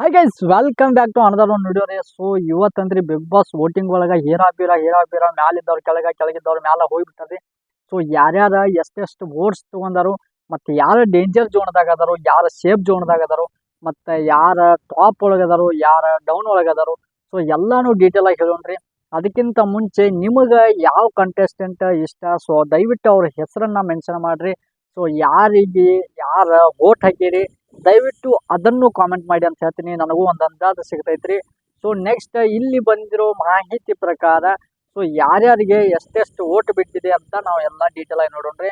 Hi guys welcome back to another one video ರೀ so ಇವತ್ತಂದ್ರಿ big boss voting ಒಳಗೆ ಹೇರಾಬೀರ ಹೇರಾಬೀರ ಮ್ಯಾಲಿದ್ದವ್ರು ಕೆಳಗೆ, ಕೆಳಗಿದ್ದವ್ರು ಮ್ಯಾಲ ಹೋಗ್ಬಿಟ್ಟಾರಿ ಸೊ ಯಾರ್ಯಾರ ಎಷ್ಟೆಷ್ಟು ವೋಟ್ಸ್ ತೊಗೊಂಡಾರು, ಮತ್ತು ಯಾರು ಡೇಂಜರ್ ಜೋನ್ದಾಗ ಅದಾರು, ಯಾರ ಸೇಫ್ ಜೋನ್ದಾಗ ಅದಾರು, ಮತ್ತು ಯಾರ ಟಾಪ್ ಒಳಗದಾರು ಯಾರ ಡೌನ್ ಒಳಗದಾರು ಸೊ ಎಲ್ಲಾನು ಡೀಟೇಲ್ ಆಗಿ ಹೇಳೋಣ್ರಿ. ಅದಕ್ಕಿಂತ ಮುಂಚೆ ನಿಮಗೆ ಯಾವ ಕಂಟೆಸ್ಟೆಂಟ್ ಇಷ್ಟ? ಸೊ ದಯವಿಟ್ಟು ಅವ್ರ ಹೆಸರನ್ನ ಮೆನ್ಷನ್ ಮಾಡ್ರಿ. ಸೊ ಯಾರಿಗೆ, ಯಾರ ವೋಟ್ ಹಾಕಿರಿ? ದಯವಿಟ್ಟು ಅದನ್ನು ಕಾಮೆಂಟ್ ಮಾಡಿ ಅಂತ ಹೇಳ್ತೀನಿ. ನನಗೂ ಒಂದು ಅಂದಾಜು ಸಿಗ್ತೈತ್ರಿ. ಸೊ ನೆಕ್ಸ್ಟ್ ಇಲ್ಲಿ ಬಂದಿರೋ ಮಾಹಿತಿ ಪ್ರಕಾರ ಸೊ ಯಾರ್ಯಾರಿಗೆ ಎಷ್ಟೆಷ್ಟು ಓಟ್ ಬಿಟ್ಟಿದೆ ಅಂತ ನಾವು ಎಲ್ಲ ಡೀಟೇಲ್ ಆಗಿ ನೋಡೋಣ್ರಿ.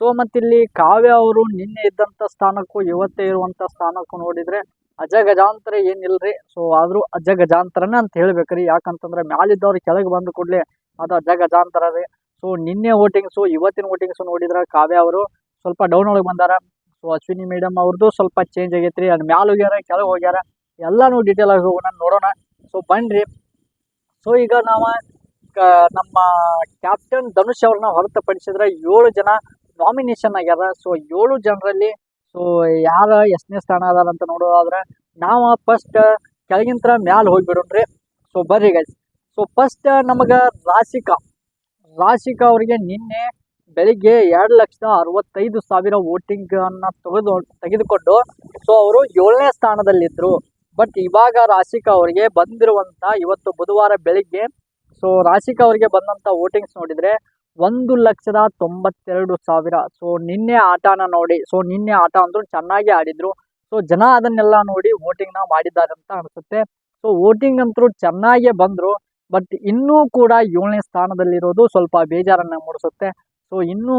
ಸೊ ಮತ್ತಿಲ್ಲಿ ಕಾವ್ಯ ಅವರು ನಿನ್ನೆ ಇದ್ದಂಥ ಸ್ಥಾನಕ್ಕೂ ಇವತ್ತೇ ಇರುವಂಥ ಸ್ಥಾನಕ್ಕೂ ನೋಡಿದರೆ ಅಜಗಜಾಂತರ ಏನಿಲ್ರಿ? ಸೊ ಆದರೂ ಅಜಗಜಾಂತರನೇ ಅಂತ ಹೇಳ್ಬೇಕ್ರಿ. ಯಾಕಂತಂದ್ರೆ ಮ್ಯಾಲಿದ್ದವ್ರು ಕೆಳಗೆ ಬಂದು ಕೂಡಲೇ ಅದು ಅಜಗಜಾಂತರ ರೀ. ಸೊ ನಿನ್ನೆ ವೋಟಿಂಗ್ಸು, ಇವತ್ತಿನ ವೋಟಿಂಗ್ಸು ನೋಡಿದ್ರೆ ಕಾವ್ಯ ಅವರು ಸ್ವಲ್ಪ ಡೌನ್ ಒಳಗೆ ಬಂದಾರ. ಸೊ ಅಶ್ವಿನಿ ಮೇಡಮ್ ಅವ್ರದ್ದು ಸ್ವಲ್ಪ ಚೇಂಜ್ ಆಗೈತ್ರಿ. ಅದು ಮ್ಯಾಲ ಹೋಗ್ಯಾರ, ಕೆಳಗೆ ಹೋಗ್ಯಾರ, ಎಲ್ಲನೂ ಡೀಟೇಲ್ ಆಗಿ ಹೋಗೋಣ, ನೋಡೋಣ. ಸೊ ಬನ್ರಿ. ಸೊ ಈಗ ನಾವು ನಮ್ಮ ಕ್ಯಾಪ್ಟನ್ ಧನುಷ್ ಅವ್ರನ್ನ ಹೊರತುಪಡಿಸಿದ್ರೆ ಏಳು ಜನ ನಾಮಿನೇಷನ್ ಆಗ್ಯಾರ. ಸೊ ಏಳು ಜನರಲ್ಲಿ ಸೊ ಯಾರ ಎಷ್ಟನೇ ಸ್ಥಾನ ಅದಾರ ಅಂತ ನೋಡೋದಾದ್ರೆ, ನಾವು ಫಸ್ಟ್ ಕೆಳಗಿಂತ್ರ ಮ್ಯಾಲ ಹೋಗಿಬಿಡೋಣ್ರಿ. ಸೊ ಬರ್ರಿ ಗೈಸ್ ಸೊ ಫಸ್ಟ್ ನಮಗೆ ರಾಶಿಕಾ. ರಾಶಿಕಾ ಅವರಿಗೆ ನಿನ್ನೆ ಬೆಳಿಗ್ಗೆ ಎರಡು ಲಕ್ಷದ ಅರವತ್ತೈದು ಸಾವಿರ ವೋಟಿಂಗ್ ಅನ್ನ ತೆಗೆದು, ತೆಗೆದುಕೊಂಡು ಸೊ ಅವರು ಏಳನೇ ಸ್ಥಾನದಲ್ಲಿದ್ದರು ಬಟ್ ಇವಾಗ ರಾಶಿಕಾ ಅವರಿಗೆ ಬಂದಿರುವಂಥ ಇವತ್ತು ಬುಧವಾರ ಬೆಳಿಗ್ಗೆ ಸೊ ರಾಶಿಕಾ ಅವರಿಗೆ ಬಂದಂಥ ವೋಟಿಂಗ್ಸ್ ನೋಡಿದರೆ ಒಂದು ಲಕ್ಷದ ತೊಂಬತ್ತೆರಡು ಸಾವಿರ. ಸೊ ನಿನ್ನೆ ಆಟನ ನೋಡಿ ಸೊ ನಿನ್ನೆ ಆಟ ಅಂದ್ರು ಚೆನ್ನಾಗಿ ಆಡಿದ್ರು. ಸೊ ಜನ ಅದನ್ನೆಲ್ಲ ನೋಡಿ ವೋಟಿಂಗ್ನ ಮಾಡಿದ್ದಾರೆ ಅಂತ ಅನಿಸುತ್ತೆ. ಸೊ ವೋಟಿಂಗ್ ಅಂತೂ ಚೆನ್ನಾಗೇ ಬಂದರು ಬಟ್ ಇನ್ನೂ ಕೂಡ ಏಳನೇ ಸ್ಥಾನದಲ್ಲಿರೋದು ಸ್ವಲ್ಪ ಬೇಜಾರನ್ನ ಮೂಡಿಸುತ್ತೆ. ಸೊ ಇನ್ನೂ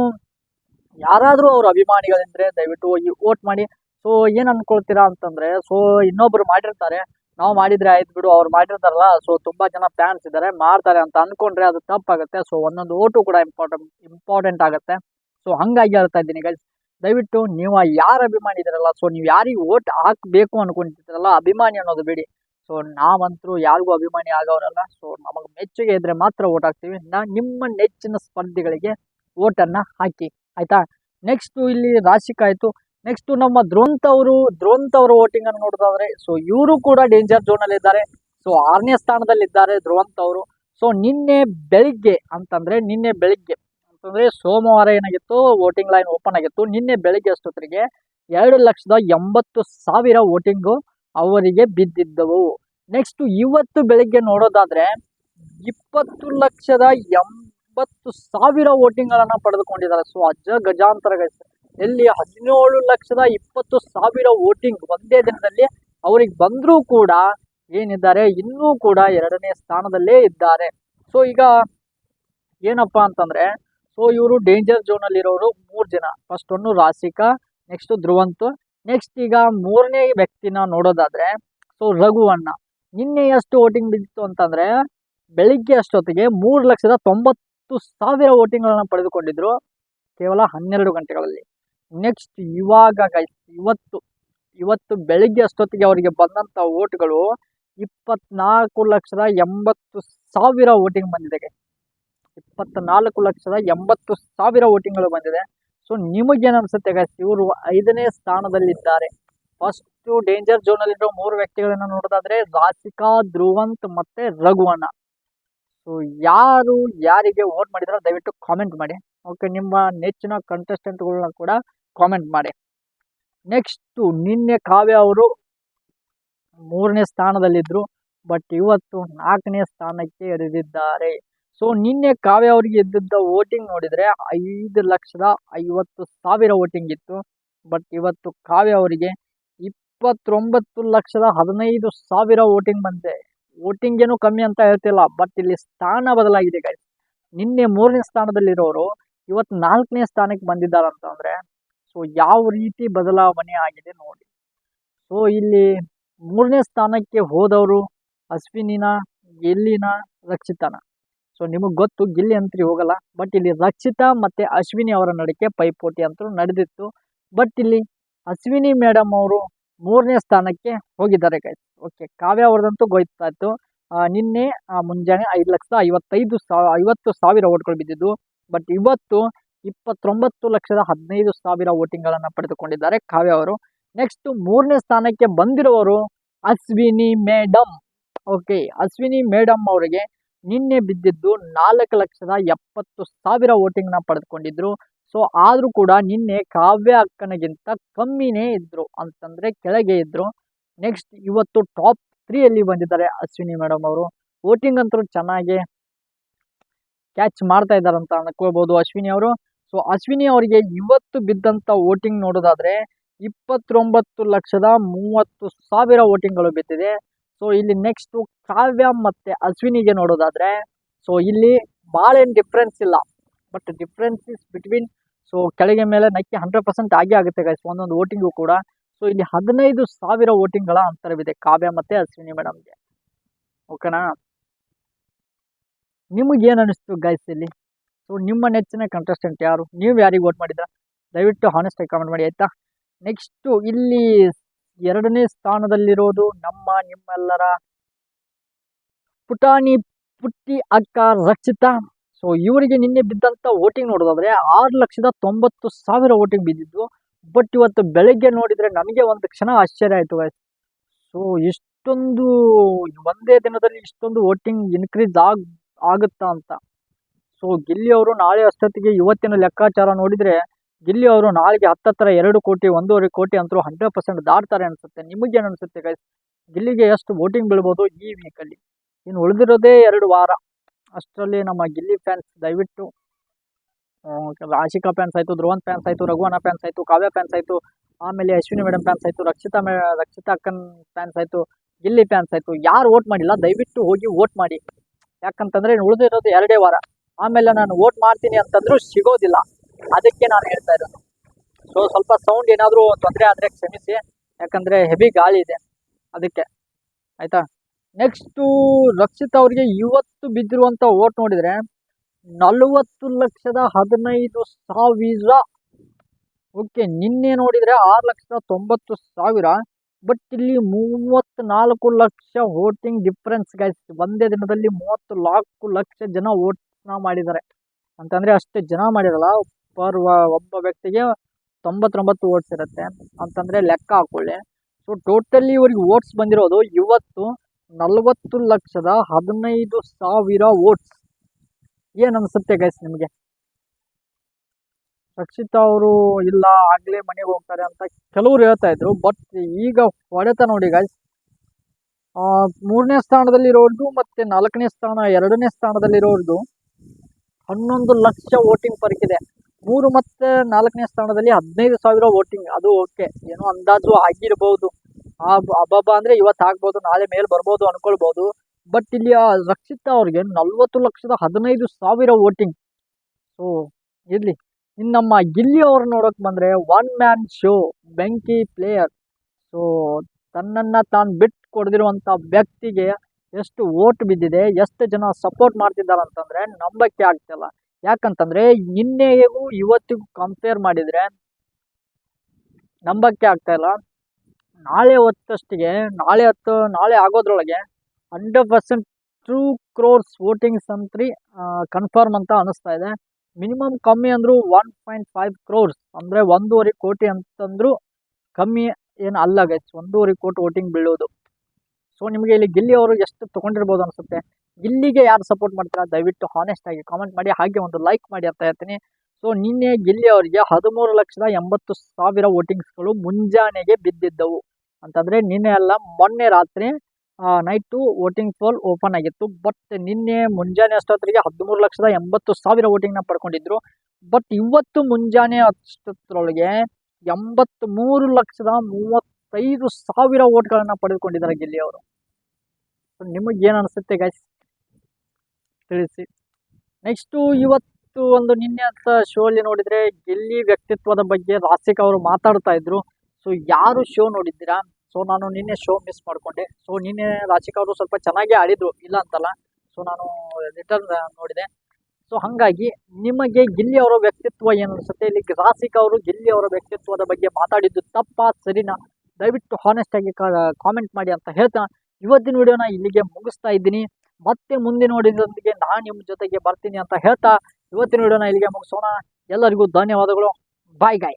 ಯಾರಾದರೂ ಅವ್ರ ಅಭಿಮಾನಿಗಳೆಂದರೆ ದಯವಿಟ್ಟು ವೋಟ್ ಮಾಡಿ. ಸೊ ಏನು ಅಂದ್ಕೊಳ್ತೀರಾ ಅಂತಂದರೆ ಸೊ ಇನ್ನೊಬ್ಬರು ಮಾಡಿರ್ತಾರೆ. ನಾವು ಮಾಡಿದ್ರೆ ಆಯ್ತು ಬಿಡು, ಅವ್ರು ಮಾಡಿರ್ತಾರಲ್ಲ ಸೊ ತುಂಬ ಜನ ಫ್ಯಾನ್ಸ್ ಇದ್ದಾರೆ ಮಾಡ್ತಾರೆ ಅಂತ ಅಂದ್ಕೊಂಡ್ರೆ ಅದು ತಪ್ಪಾಗುತ್ತೆ. ಸೊ ಒಂದೊಂದು ಓಟು ಕೂಡ ಇಂಪಾರ್ಟೆಂಟ್ ಇಂಪಾರ್ಟೆಂಟ್ ಆಗುತ್ತೆ. ಸೊ ಹಂಗಾಗಿ ಹೇಳ್ತಾ ಇದ್ದೀನಿ ಗೈಸ್ ದಯವಿಟ್ಟು ನೀವು ಯಾರು ಅಭಿಮಾನಿ ಇದ್ದೀರಲ್ಲ ಸೊ ನೀವು ಯಾರಿಗೆ ಓಟ್ ಹಾಕಬೇಕು ಅನ್ಕೊಂತಿದ್ದೀರಲ್ಲ ಅಭಿಮಾನಿ ಅನ್ನೋದು ಬಿಡಿ. ಸೊ ನಾವಂತರೂ ಯಾರಿಗೂ ಅಭಿಮಾನಿ ಆಗೋರಲ್ಲ ಸೊ ನಮಗೆ ಮೆಚ್ಚುಗೆ ಇದ್ದರೆ ಮಾತ್ರ ಓಟ್ ಹಾಕ್ತೀವಿ. ನಾ, ನಿಮ್ಮ ನೆಚ್ಚಿನ ಸ್ಪರ್ಧಿಗಳಿಗೆ ಓಟನ್ನು ಹಾಕಿ, ಆಯಿತಾ? ನೆಕ್ಸ್ಟು ಇಲ್ಲಿ ರಾಶಿಕ್ ಆಯಿತು. ನೆಕ್ಸ್ಟು ನಮ್ಮ ಧ್ರುವಂತ್ ಅವರು ಧ್ರುವಂತ್ ಅವರು ವೋಟಿಂಗನ್ನು ನೋಡೋದಾದ್ರೆ ಸೊ ಇವರು ಕೂಡ ಡೇಂಜರ್ ಝೋನಲ್ಲಿದ್ದಾರೆ ಸೊ ಆರನೇ ಸ್ಥಾನದಲ್ಲಿದ್ದಾರೆ ಧ್ರುವಂತ್ ಅವರು ಸೊ ನಿನ್ನೆ ಬೆಳಿಗ್ಗೆ ಅಂತಂದರೆ, ನಿನ್ನೆ ಬೆಳಿಗ್ಗೆ ಅಂತಂದರೆ ಸೋಮವಾರ ಏನಾಗಿತ್ತು? ವೋಟಿಂಗ್ ಲೈನ್ ಓಪನ್ ಆಗಿತ್ತು. ನಿನ್ನೆ ಬೆಳಿಗ್ಗೆ ಅಷ್ಟೊತ್ತಿಗೆ ಎರಡು ಲಕ್ಷದ ಎಂಬತ್ತು ಸಾವಿರ ವೋಟಿಂಗು ಅವರಿಗೆ ಬಿದ್ದಿದ್ದವು. ನೆಕ್ಸ್ಟ್ ಇವತ್ತು ಬೆಳಿಗ್ಗೆ ನೋಡೋದಾದ್ರೆ, ಇಪ್ಪತ್ತು ಲಕ್ಷದ ಎಂಬತ್ತು ಸಾವಿರ ವೋಟಿಂಗ್ಗಳನ್ನು ಪಡೆದುಕೊಂಡಿದ್ದಾರೆ. ಸೊ ಅಜ್ಜ ಗಜಾಂತರ ಗೈಸ್ ಎಲ್ಲಿ ಹದಿನೇಳು ಲಕ್ಷದ ಇಪ್ಪತ್ತು ಸಾವಿರ ವೋಟಿಂಗ್ ಒಂದೇ ದಿನದಲ್ಲಿ ಅವ್ರಿಗೆ ಬಂದರೂ ಕೂಡ ಏನಿದ್ದಾರೆ, ಇನ್ನೂ ಕೂಡ ಎರಡನೇ ಸ್ಥಾನದಲ್ಲೇ ಇದ್ದಾರೆ. ಸೊ ಈಗ ಏನಪ್ಪಾ ಅಂತಂದ್ರೆ ಸೊ ಇವರು ಡೇಂಜರ್ ಜೋನಲ್ಲಿರೋರು ಮೂರು ಜನ. ಫಸ್ಟ್ ಒಂದು ರಾಶಿಕಾ ನೆಕ್ಸ್ಟ್ ಧ್ರುವಂತ್ ನೆಕ್ಸ್ಟ್ ಈಗ ಮೂರನೇ ವ್ಯಕ್ತಿನ ನೋಡೋದಾದ್ರೆ ಸೊ ರಘುವಣ್ಣ ನಿನ್ನೆ ಎಷ್ಟು ವೋಟಿಂಗ್ ಬಿದ್ದಿತ್ತು ಅಂತಂದ್ರೆ, ಬೆಳಿಗ್ಗೆ ಅಷ್ಟೊತ್ತಿಗೆ ಮೂರು ಲಕ್ಷದ ತೊಂಬತ್ತು ಸಾವಿರ ವೋಟಿಂಗ್ಗಳನ್ನು ಪಡೆದುಕೊಂಡಿದ್ರು ಕೇವಲ ಹನ್ನೆರಡು ಗಂಟೆಗಳಲ್ಲಿ. ನೆಕ್ಸ್ಟ್ ಇವಾಗ ಇವತ್ತು ಇವತ್ತು ಬೆಳಿಗ್ಗೆ ಅಷ್ಟೊತ್ತಿಗೆ ಅವರಿಗೆ ಬಂದಂಥ ವೋಟ್ಗಳು ಇಪ್ಪತ್ನಾಲ್ಕು ಲಕ್ಷದ ಎಂಬತ್ತು ಸಾವಿರ ವೋಟಿಂಗ್ ಬಂದಿದೆ. ಇಪ್ಪತ್ನಾಲ್ಕು ಲಕ್ಷದ ಎಂಬತ್ತು ಸಾವಿರ ವೋಟಿಂಗ್ಗಳು ಬಂದಿದೆ. ಸೊ ನಿಮಗೇನು ಅನ್ಸುತ್ತೆ ಗೈಸ್ ಇವರು ಐದನೇ ಸ್ಥಾನದಲ್ಲಿದ್ದಾರೆ. ಫಸ್ಟು ಡೇಂಜರ್ ಝೋನಲ್ಲಿರೋ ಮೂರು ವ್ಯಕ್ತಿಗಳನ್ನು ನೋಡೋದಾದ್ರೆ ರಾಸಿಕಾ ಧ್ರುವಂತ್ ಮತ್ತೆ ರಘುವಣ್ಣ ಸೊ ಯಾರು, ಯಾರಿಗೆ ವೋಟ್ ಮಾಡಿದ್ರೆ ದಯವಿಟ್ಟು ಕಾಮೆಂಟ್ ಮಾಡಿ. ಓಕೆ ನಿಮ್ಮ ನೆಚ್ಚಿನ ಕಂಟೆಸ್ಟೆಂಟ್ಗಳನ್ನ ಕೂಡ ಕಾಮೆಂಟ್ ಮಾಡಿ. ನೆಕ್ಸ್ಟು ನಿನ್ನೆ ಕಾವ್ಯ ಅವರು ಮೂರನೇ ಸ್ಥಾನದಲ್ಲಿದ್ದರು ಬಟ್ ಇವತ್ತು ನಾಲ್ಕನೇ ಸ್ಥಾನಕ್ಕೆ ಎರೆದಿದ್ದಾರೆ. ಸೊ ನಿನ್ನೆ ಕಾವ್ಯ ಅವರಿಗೆ ಎದ್ದಿದ್ದ ವೋಟಿಂಗ್ ನೋಡಿದರೆ ಐದು ಲಕ್ಷದ ಐವತ್ತು ಸಾವಿರ ವೋಟಿಂಗ್ ಇತ್ತು. ಬಟ್ ಇವತ್ತು ಕಾವ್ಯ ಅವರಿಗೆ ಇಪ್ಪತ್ತೊಂಬತ್ತು ಲಕ್ಷದ ಹದಿನೈದು ಸಾವಿರ ವೋಟಿಂಗ್ ಬಂದಿದೆ. ವೋಟಿಂಗ್ ಏನು ಕಮ್ಮಿ ಅಂತ ಹೇಳ್ತಿಲ್ಲ ಬಟ್ ಇಲ್ಲಿ ಸ್ಥಾನ ಬದಲಾಗಿದೆ ಗೈಸ್ ನಿನ್ನೆ ಮೂರನೇ ಸ್ಥಾನದಲ್ಲಿರೋರು ಇವತ್ತು ನಾಲ್ಕನೇ ಸ್ಥಾನಕ್ಕೆ ಬಂದಿದ್ದಾರೆ ಅಂತಂದರೆ ಸೊ ಯಾವ ರೀತಿ ಬದಲಾವಣೆ ಆಗಿದೆ ನೋಡಿ. ಸೊ ಇಲ್ಲಿ ಮೂರನೇ ಸ್ಥಾನಕ್ಕೆ ಹೋದವರು ಅಶ್ವಿನಿನ ಗೆಲ್ಲಿನ ರಕ್ಷಿತನ. ಸೊ ನಿಮಗೆ ಗೊತ್ತು, ಗಿಲ್ಲಿ ಅಂತ್ರಿ ಹೋಗಲ್ಲ ಬಟ್ ಇಲ್ಲಿ ರಕ್ಷಿತಾ ಮತ್ತು ಅಶ್ವಿನಿ ಅವರ ನಡಿಕೆ ಪೈಪೋಟಿ ಅಂತೂ ನಡೆದಿತ್ತು. ಬಟ್ ಇಲ್ಲಿ ಅಶ್ವಿನಿ ಮೇಡಮ್ ಅವರು ಮೂರನೇ ಸ್ಥಾನಕ್ಕೆ ಹೋಗಿದ್ದಾರೆ ಗೈಸ್ ಓಕೆ ಕಾವ್ಯ ಅವ್ರದಂತೂ ಗೊತ್ತಾ ಇತ್ತು. ನಿನ್ನೆ ಮುಂಜಾನೆ ಐದು ಲಕ್ಷ ಐವತ್ತೈದು ಸಾವಿರ ಐವತ್ತು ಸಾವಿರ ಓಟ್ಗಳು ಬಿದ್ದಿದ್ದು. ಬಟ್ ಇವತ್ತು ಇಪ್ಪತ್ತೊಂಬತ್ತು ಲಕ್ಷದ ಹದಿನೈದು ಸಾವಿರ ವೋಟಿಂಗ್ಗಳನ್ನು ಪಡೆದುಕೊಂಡಿದ್ದಾರೆ ಕಾವ್ಯ ಅವರು. ನೆಕ್ಸ್ಟ್ ಮೂರನೇ ಸ್ಥಾನಕ್ಕೆ ಬಂದಿರುವವರು Ashwini madam okay Ashwini madam ಅವರಿಗೆ ನಿನ್ನೆ ಬಿದ್ದಿದ್ದು ನಾಲ್ಕು ಲಕ್ಷದ ಎಪ್ಪತ್ತು ಸಾವಿರ ವೋಟಿಂಗ್ನ ಪಡೆದುಕೊಂಡಿದ್ರು. ಸೊ ಆದರೂ ಕೂಡ ನಿನ್ನೆ ಕಾವ್ಯ ಅಕ್ಕನಿಗಿಂತ ಕಮ್ಮಿನೇ ಇದ್ದರು ಅಂತಂದರೆ ಕೆಳಗೆ ಇದ್ದರು ನೆಕ್ಸ್ಟ್ ಇವತ್ತು ಟಾಪ್ ತ್ರೀಯಲ್ಲಿ ಬಂದಿದ್ದಾರೆ ಅಶ್ವಿನಿ ಮೇಡಮ್ ಅವರು. ವೋಟಿಂಗ್ ಅಂತೂ ಚೆನ್ನಾಗಿ ಕ್ಯಾಚ್ ಮಾಡ್ತಾ ಇದ್ದಾರೆ ಅಂತ ಅನ್ಕೋಬಹುದು ಅಶ್ವಿನಿ ಅವರು. ಸೊ ಅಶ್ವಿನಿ ಅವರಿಗೆ ಇವತ್ತು ಬಿದ್ದಂಥ ವೋಟಿಂಗ್ ನೋಡೋದಾದ್ರೆ ಇಪ್ಪತ್ತೊಂಬತ್ತು ಲಕ್ಷದ ಮೂವತ್ತು ಸಾವಿರ ವೋಟಿಂಗ್ಗಳು ಬಿದ್ದಿದೆ. ಸೊ ಇಲ್ಲಿ ನೆಕ್ಸ್ಟು ಕಾವ್ಯ ಮತ್ತು ಅಶ್ವಿನಿಗೆ ನೋಡೋದಾದ್ರೆ ಸೊ ಇಲ್ಲಿ ಭಾಳ ಏನು ಡಿಫ್ರೆನ್ಸ್ ಇಲ್ಲ. But difference is between so ಕೆಳಗೆ ಮೇಲೆ ನಕ್ಕಿ ಹಂಡ್ರೆಡ್ ಪರ್ಸೆಂಟ್ ಆಗೇ ಆಗುತ್ತೆ ಗೈಸ್ ಒಂದೊಂದು ವೋಟಿಂಗು ಕೂಡ. ಸೊ ಇಲ್ಲಿ ಹದಿನೈದು ಸಾವಿರ ವೋಟಿಂಗ್ಗಳ ಅಂತರವಿದೆ. ಕಾವ್ಯ ಮತ್ತು ಅಶ್ವಿನಿ ಮೇಡಮ್ಗೆ. ಓಕೆನಾ ನಿಮಗೇನು ಅನಿಸ್ತು ಗೈಸ್ ಇಲ್ಲಿ? ಸೊ ನಿಮ್ಮ ನೆಚ್ಚಿನ ಕಂಟೆಸ್ಟೆಂಟ್ ಯಾರು? ನೀವು ಯಾರಿಗೆ ವೋಟ್ ಮಾಡಿದ್ರ? ದಯವಿಟ್ಟು ಹಾನೆಸ್ಟಾಗಿ ಕಮೆಂಟ್ ಮಾಡಿ, ಆಯಿತಾ? ನೆಕ್ಸ್ಟು ಇಲ್ಲಿ ಎರಡನೇ ಸ್ಥಾನದಲ್ಲಿರೋದು ನಮ್ಮ ನಿಮ್ಮೆಲ್ಲರ ಪುಟಾಣಿ ಪುಟ್ಟಿ ಅಕ್ಕ ರಕ್ಷಿತಾ. ಸೊ ಇವರಿಗೆ ನಿನ್ನೆ ಬಿದ್ದಂಥ ವೋಟಿಂಗ್ ನೋಡೋದಾದ್ರೆ ಆರು ಲಕ್ಷದ ತೊಂಬತ್ತು ಸಾವಿರ ವೋಟಿಂಗ್ ಬಿದ್ದಿದ್ದು ಬಟ್ ಇವತ್ತು ಬೆಳಗ್ಗೆ ನೋಡಿದರೆ ನನಗೆ ಒಂದು ಕ್ಷಣ ಆಶ್ಚರ್ಯ ಆಯಿತು ಸೊ ಇಷ್ಟೊಂದು, ಒಂದೇ ದಿನದಲ್ಲಿ ಇಷ್ಟೊಂದು ವೋಟಿಂಗ್ ಇನ್ಕ್ರೀಸ್ ಆಗ, ಆಗುತ್ತಾ ಅಂತ. ಸೊ ಗಿಲ್ಲಿ ಅವರು ನಾಳೆ ಅಷ್ಟೊತ್ತಿಗೆ ಇವತ್ತಿನ ಲೆಕ್ಕಾಚಾರ ನೋಡಿದರೆ, ಗಿಲ್ಲಿ ಅವರು ನಾಳೆಗೆ ಹತ್ತತ್ರ ಎರಡು ಕೋಟಿ, ಒಂದೂವರೆ ಕೋಟಿ ಅಂತರೂ ಹಂಡ್ರೆಡ್ ಪರ್ಸೆಂಟ್ ದಾಟ್ತಾರೆ ಅನಿಸುತ್ತೆ. ನಿಮಗೇನು ಅನಿಸುತ್ತೆ ಗೈಸ್ ಗಿಲ್ಲಿಗೆ ಎಷ್ಟು ವೋಟಿಂಗ್ ಬೀಳ್ಬೋದು ಈ ವೀಕಲ್ಲಿ ಇನ್ನು ಉಳಿದಿರೋದೇ ಎರಡು ವಾರ. ಅಷ್ಟರಲ್ಲಿ ನಮ್ಮ ಗಿಲ್ಲಿ ಫ್ಯಾನ್ಸ್ ದಯವಿಟ್ಟು ಆಶಿಕಾ ಫ್ಯಾನ್ಸ್ ಆಯಿತು ಧ್ರುವಂತ್ ಫ್ಯಾನ್ಸ್ ಆಯಿತು ರಘುವನ ಫ್ಯಾನ್ಸ್ ಆಯಿತು, ಕಾವ್ಯ ಫ್ಯಾನ್ಸ್ ಆಯಿತು, ಆಮೇಲೆ ಅಶ್ವಿನಿ ಮೇಡಮ್ ಫ್ಯಾನ್ಸ್ ಆಯಿತು, ರಕ್ಷಿತಾ ಮೇ, ರಕ್ಷಿತಾ ಅಕ್ಕನ್ ಫ್ಯಾನ್ಸ್ ಆಯಿತು, ಗಿಲ್ಲಿ ಫ್ಯಾನ್ಸ್ ಆಯಿತು, ಯಾರು ಓಟ್ ಮಾಡಿಲ್ಲ, ದಯವಿಟ್ಟು ಹೋಗಿ ಓಟ್ ಮಾಡಿ. ಯಾಕಂತಂದರೆ ಉಳಿದಿರೋದು ಎರಡೇ ವಾರ. ಆಮೇಲೆ ನಾನು ಓಟ್ ಮಾಡ್ತೀನಿ ಅಂತಂದರೂ ಸಿಗೋದಿಲ್ಲ. ಅದಕ್ಕೆ ನಾನು ಹೇಳ್ತಾ ಇರೋದು. ಸೊ ಸ್ವಲ್ಪ ಸೌಂಡ್ ಏನಾದರೂ ತೊಂದರೆ ಆದರೆ ಕ್ಷಮಿಸಿ. ಯಾಕಂದರೆ ಹೆವಿ ಗಾಳಿ ಇದೆ. ಅದಕ್ಕೆ. ಆಯಿತಾ? ನೆಕ್ಸ್ಟು ರಕ್ಷಿತ್ ಅವರಿಗೆ ಇವತ್ತು ಬಿದ್ದಿರುವಂಥ ಓಟ್ ನೋಡಿದರೆ ನಲವತ್ತು ಲಕ್ಷದ ಹದಿನೈದು ಸಾವಿರ. ಓಕೆ ನಿನ್ನೆ ನೋಡಿದರೆ ಆರು ಲಕ್ಷದ ತೊಂಬತ್ತು ಸಾವಿರ. ಬಟ್ ಇಲ್ಲಿ ಮೂವತ್ತ್ನಾಲ್ಕು ಲಕ್ಷ ವೋಟಿಂಗ್ ಡಿಫ್ರೆನ್ಸ್ ಗೈಸ್ ಒಂದೇ ದಿನದಲ್ಲಿ ಮೂವತ್ತು ನಾಲ್ಕು ಲಕ್ಷ ಜನ ವೋಟ್ನ ಮಾಡಿದ್ದಾರೆ. ಅಂತಂದರೆ ಅಷ್ಟೇ ಜನ ಮಾಡಿರಲ್ಲ ಪರ್ ಒಬ್ಬ ವ್ಯಕ್ತಿಗೆ ತೊಂಬತ್ತೊಂಬತ್ತು ವೋಟ್ಸ್ ಇರುತ್ತೆ. ಅಂತಂದರೆ ಲೆಕ್ಕ ಹಾಕ್ಕೊಳ್ಳಿ ಸೊ ಟೋಟಲಿ ಇವ್ರಿಗೆ ವೋಟ್ಸ್ ಬಂದಿರೋದು ಇವತ್ತು ನಲವತ್ತು ಲಕ್ಷದ ಹದಿನೈದು ಸಾವಿರ ವೋಟ್ಸ್. ಏನು ಅನಿಸುತ್ತೆ ಗೈಸ್ ನಿಮಗೆ? ರಕ್ಷಿತಾ ಅವರು ಇಲ್ಲ, ಆಗಲೇ ಮನೆಗೆ ಹೋಗ್ತಾರೆ ಅಂತ ಕೆಲವ್ರು ಹೇಳ್ತಾ ಇದ್ರು ಬಟ್ ಈಗ ಹೊಡೆತ ನೋಡಿ ಗೈಸ್ ಮೂರನೇ ಸ್ಥಾನದಲ್ಲಿರೋರ್ದು ಮತ್ತು ನಾಲ್ಕನೇ ಸ್ಥಾನ ಎರಡನೇ ಸ್ಥಾನದಲ್ಲಿರೋರ್ದು ಹನ್ನೊಂದು ಲಕ್ಷ ವೋಟಿಂಗ್ ಇದೆ. ಮೂರು ಮತ್ತು ನಾಲ್ಕನೇ ಸ್ಥಾನದಲ್ಲಿ ಹದಿನೈದು ಸಾವಿರ ವೋಟಿಂಗ್ ಅದು ಓಕೆ ಏನೋ ಅಂದಾಜು ಆಗಿರ್ಬೋದು. ಆ ಅಬ್ಬಬ್ಬ ಅಂದರೆ ಇವತ್ತು ಆಗ್ಬೋದು, ನಾಳೆ ಮೇಲೆ ಬರ್ಬೋದು ಅನ್ಕೊಳ್ಬೋದು. ಬಟ್ ಇಲ್ಲಿ ಆ ರಕ್ಷಿತಾ ಅವ್ರಿಗೆ ನಲ್ವತ್ತು ಲಕ್ಷದ ಹದಿನೈದು ಸಾವಿರ ವೋಟಿಂಗ್ ಸೊ ಇರಲಿ. ಇನ್ನು ನಮ್ಮ ಗಿಲ್ಲಿ ಅವ್ರು ನೋಡೋಕೆ ಬಂದರೆ ಒನ್ ಮ್ಯಾನ್ ಶೋ ಬೆಂಕಿ ಪ್ಲೇಯರ್ ಸೊ ತನ್ನನ್ನು ತಾನು ಬಿಟ್ಟು ಕೊಡದಿರುವಂಥ ವ್ಯಕ್ತಿಗೆ ಎಷ್ಟು ವೋಟ್ ಬಿದ್ದಿದೆ, ಎಷ್ಟು ಜನ ಸಪೋರ್ಟ್ ಮಾಡ್ತಿದ್ದಾರೆ ಅಂತಂದರೆ ನಂಬಕ್ಕೆ ಆಗ್ತಿಲ್ಲ. ಯಾಕಂತಂದರೆ ನಿನ್ನೆಗೂ ಇವತ್ತಿಗೂ ಕಂಪೇರ್ ಮಾಡಿದರೆ ನಂಬಕ್ಕೆ ಆಗ್ತಾ ಇಲ್ಲ. ನಾಳೆ ಹೊತ್ತಷ್ಟಿಗೆ, ನಾಳೆ ಹತ್ತು, ನಾಳೆ ಆಗೋದ್ರೊಳಗೆ hundred percent true crores votings ಅಂತ್ರಿ confirm ಅಂತ ಅನಿಸ್ತಾ ಇದೆ. ಮಿನಿಮಮ್ ಕಮ್ಮಿ ಅಂದರೂ ಒನ್ ಪಾಯಿಂಟ್ ಫೈವ್ ಕ್ರೋರ್ಸ್ ಅಂದರೆ ಒಂದೂವರೆ ಕೋಟಿ ಅಂತಂದರೂ ಕಮ್ಮಿ ಏನು ಅಲ್ಲ ಗೈಸ್ ಒಂದೂವರೆ ಕೋಟಿ ವೋಟಿಂಗ್ ಬೀಳೋದು. ಸೊ ನಿಮಗೆ ಇಲ್ಲಿ ಗಿಲ್ಲಿ ಅವರು ಎಷ್ಟು ತೊಗೊಂಡಿರ್ಬೋದು ಅನಿಸುತ್ತೆ? ಗಿಲ್ಲಿಗೆ ಯಾರು ಸಪೋರ್ಟ್ ಮಾಡ್ತೀರಾ? ದಯವಿಟ್ಟು ಹಾನೆಸ್ಟ್ ಆಗಿ ಕಾಮೆಂಟ್ ಮಾಡಿ, ಹಾಗೆ ಒಂದು ಲೈಕ್ ಮಾಡಿ ಅಂತ ಹೇಳ್ತೀನಿ. ಸೊ ನಿನ್ನೆ ಗಿಲ್ಲಿ ಅವರಿಗೆ ಹದಿಮೂರು ಲಕ್ಷದ ಎಂಬತ್ತು ಸಾವಿರ ವೋಟಿಂಗ್ಸ್ಗಳು ಮುಂಜಾನೆಗೆ ಬಿದ್ದಿದ್ದವು. ಅಂತಂದರೆ ನಿನ್ನೆ ಅಲ್ಲ, ಮೊನ್ನೆ ರಾತ್ರಿ ನೈಟು ವೋಟಿಂಗ್ ಪೋಲ್ ಓಪನ್ ಆಗಿತ್ತು. ಬಟ್ ನಿನ್ನೆ ಮುಂಜಾನೆ ಅಷ್ಟೊತ್ತಿಗೆ ಹದಿಮೂರು ಲಕ್ಷದ ಎಂಬತ್ತು ಸಾವಿರ ವೋಟಿಂಗ್ನ ಪಡ್ಕೊಂಡಿದ್ರು. ಬಟ್ ಇವತ್ತು ಮುಂಜಾನೆ ಅಷ್ಟೊತ್ತರೊಳಗೆ ಎಂಬತ್ತ್ಮೂರು ಲಕ್ಷದ ಮೂವತ್ತೈದು ಸಾವಿರ ವೋಟ್ಗಳನ್ನು ಪಡೆದುಕೊಂಡಿದ್ದಾರೆ ಗಿಲ್ಲಿ ಅವರು. ನಿಮಗೇನು ಅನಿಸುತ್ತೆ ಗೈಸ್ ತಿಳಿಸಿ. ನೆಕ್ಸ್ಟು ಇವತ್ತು ಒಂದು ನಿನ್ನೆ ಅಂತ ಶೋ ಅಲ್ಲಿ ನೋಡಿದರೆ ಗೆಲ್ಲಿ ವ್ಯಕ್ತಿತ್ವದ ಬಗ್ಗೆ ರಾಸಿಕ್ ಅವರು ಮಾತಾಡ್ತಾ ಇದ್ರು. ಸೊ ಯಾರು ಶೋ ನೋಡಿದ್ದೀರಾ? ಸೊ ನಾನು ನಿನ್ನೆ ಶೋ ಮಿಸ್ ಮಾಡಿಕೊಂಡೆ. ಸೊ ನಿನ್ನೆ ರಾಶಿಕ್ ಅವರು ಸ್ವಲ್ಪ ಚೆನ್ನಾಗಿ ಆಡಿದ್ರು, ಇಲ್ಲ ಅಂತಲ್ಲ. ಸೊ ನಾನು ರಿಟರ್ನ್ ನೋಡಿದೆ. ಸೊ ಹಾಗಾಗಿ ನಿಮಗೆ ಗಿಲ್ಲಿ ಅವರ ವ್ಯಕ್ತಿತ್ವ ಏನು ಅನಿಸುತ್ತೆ? ಇಲ್ಲಿ ರಾಸಿಕ್ ಅವರು ಗಿಲ್ಲಿ ಅವರ ವ್ಯಕ್ತಿತ್ವದ ಬಗ್ಗೆ ಮಾತಾಡಿದ್ದು ತಪ್ಪಾ, ಸರಿನಾ? ದಯವಿಟ್ಟು ಹಾನೆಸ್ಟ್ ಆಗಿ ಕಾಮೆಂಟ್ ಮಾಡಿ ಅಂತ ಹೇಳ್ತಾ ಇವತ್ತಿನ ವಿಡಿಯೋನ ಇಲ್ಲಿಗೆ ಮುಗಿಸ್ತಾ ಇದ್ದೀನಿ. ಮತ್ತೆ ಮುಂದಿನ ನೋಡಿದೊಂದಿಗೆ ನಾನು ನಿಮ್ಮ ಜೊತೆಗೆ ಬರ್ತೀನಿ ಅಂತ ಹೇಳ್ತಾ ಇವತ್ತಿನ ವಿಡಿಯೋನ ಇಲ್ಲಿಗೆ ಮುಗಿಸೋಣ. ಎಲ್ಲರಿಗೂ ಧನ್ಯವಾದಗಳು. ಬಾಯ್ ಗಾಯ್